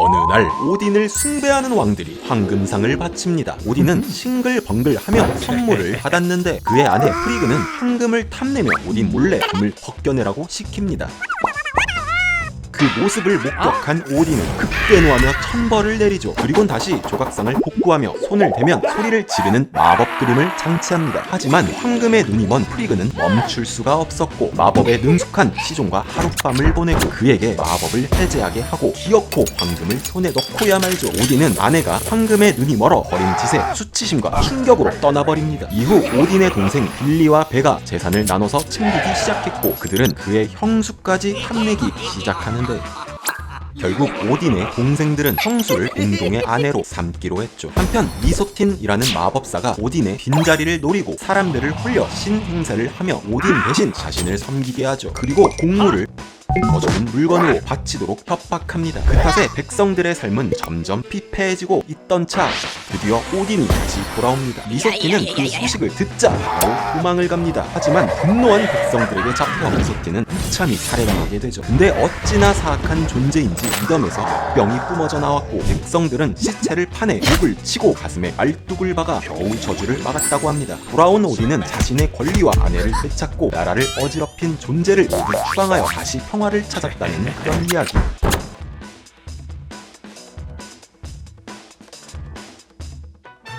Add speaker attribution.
Speaker 1: 어느 날 오딘을 숭배하는 왕들이 황금상을 바칩니다. 오딘은 싱글벙글하며 선물을 받았는데 그의 아내 프리그는 황금을 탐내며 오딘 몰래 금을 벗겨내라고 시킵니다. 그 모습을 목격한 오딘은 극대노하며 천벌을 내리죠. 그리곤 다시 조각상을 복구하며 손을 대면 소리를 지르는 마법 그림을 장치합니다. 하지만 황금의 눈이 먼 프리그는 멈출 수가 없었고 마법에 능숙한 시종과 하룻밤을 보내고 그에게 마법을 해제하게 하고 기어코 황금을 손에 넣고야 말죠. 오딘은 아내가 황금의 눈이 멀어 버린 짓에 수치심과 충격으로 떠나버립니다. 이후 오딘의 동생 빌리와 베가 재산을 나눠서 챙기기 시작했고 그들은 그의 형수까지 탐내기 시작하는 데 결국 오딘의 동생들은 형수를 공동의 아내로 삼기로 했죠. 한편 미소틴이라는 마법사가 오딘의 빈자리를 노리고 사람들을 홀려 신행사를 하며 오딘 대신 자신을 섬기게 하죠. 그리고 공물을 더 좋은 물건으로 바치도록 협박합니다. 그 탓에 백성들의 삶은 점점 피폐해지고 있던 차 드디어 오딘이 다시 돌아옵니다. 미소틴은 그 소식을 듣자 바로 도망을 갑니다. 하지만 분노한 백성들에게 잡혀 미소틴은 무참히 살해당하게 되죠. 근데 어찌나 사악한 존재인지 무덤에서 뿅이 뿜어져 나왔고 백성들은 시체를 파내 목을 치고 가슴에 말뚝을 박아 겨우 저주를 막았다고 합니다. 돌아온 오딘은 자신의 권리와 아내를 되찾고 나라를 어지럽힌 존재를 모두 추방하여 다시 평화를 찾았다는 그런 이야기.